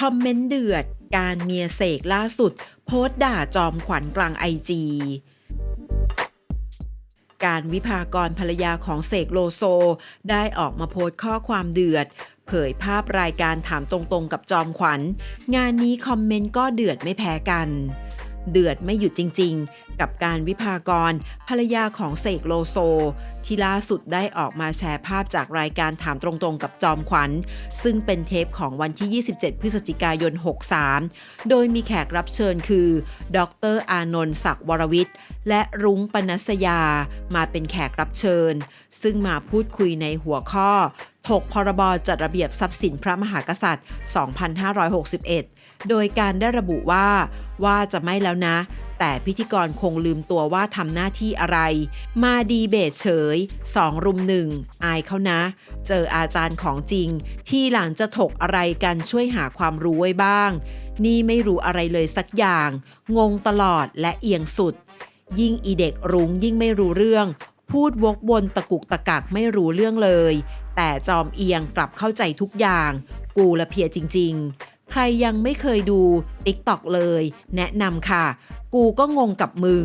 คอมเมนต์เดือด การเมียเสกล่าสุด โพสต์ด่าจอมขวัญกลางไอจีการวิพากรภรรยาของเสกโลโซ ได้ออกมาโพสต์ข้อความเดือด เผยภาพรายการถามตรงๆกับจอมขวัญ งานนี้คอมเมนต์ก็เดือดไม่แพ้กัน เดือดไม่หยุดจริง ๆ กับการวิพากร ภรรยาของเสกโลโซ ที่ล่าสุดได้ออกมาแชร์ภาพจากรายการถามตรงๆกับจอมขวัญ ซึ่งเป็นเทปของวันที่ 27 พฤศจิกายน 63 โดยมีแขกรับเชิญคือ ดรอานนท์ศักดิ์วรวิทย์ และรุ้งปนัสยา มาเป็นแขกรับเชิญ ซึ่งมาพูดคุยในหัวข้อ ถกพรบจัดระเบียบทรัพย์สินพระมหากษัตริย์ 2561 โดยการได้ระบุว่า ว่าจะไม่แล้วนะ แต่พิธีกรคงลืมตัวว่าทำหน้าที่อะไร มาดีเบตเฉย2รุมหนึ่งอายเขานะ เจออาจารย์ของจริง ที่หลังจะถกอะไรกันช่วยหาความรู้ไว้บ้าง นี่ไม่รู้อะไรเลยสักอย่าง งงตลอดและเอียงสุด ยิ่งอีเด็กรุ้งยิ่งไม่รู้เรื่อง พูดวกวนตะกุกตะกักไม่รู้เรื่องเลย แต่จอมเอียงกลับเข้าใจทุกอย่าง กูละเพียจริง ๆ ใครยังไม่เคยดู TikTok เลย แนะนำค่ะ กูก็งงกับมึง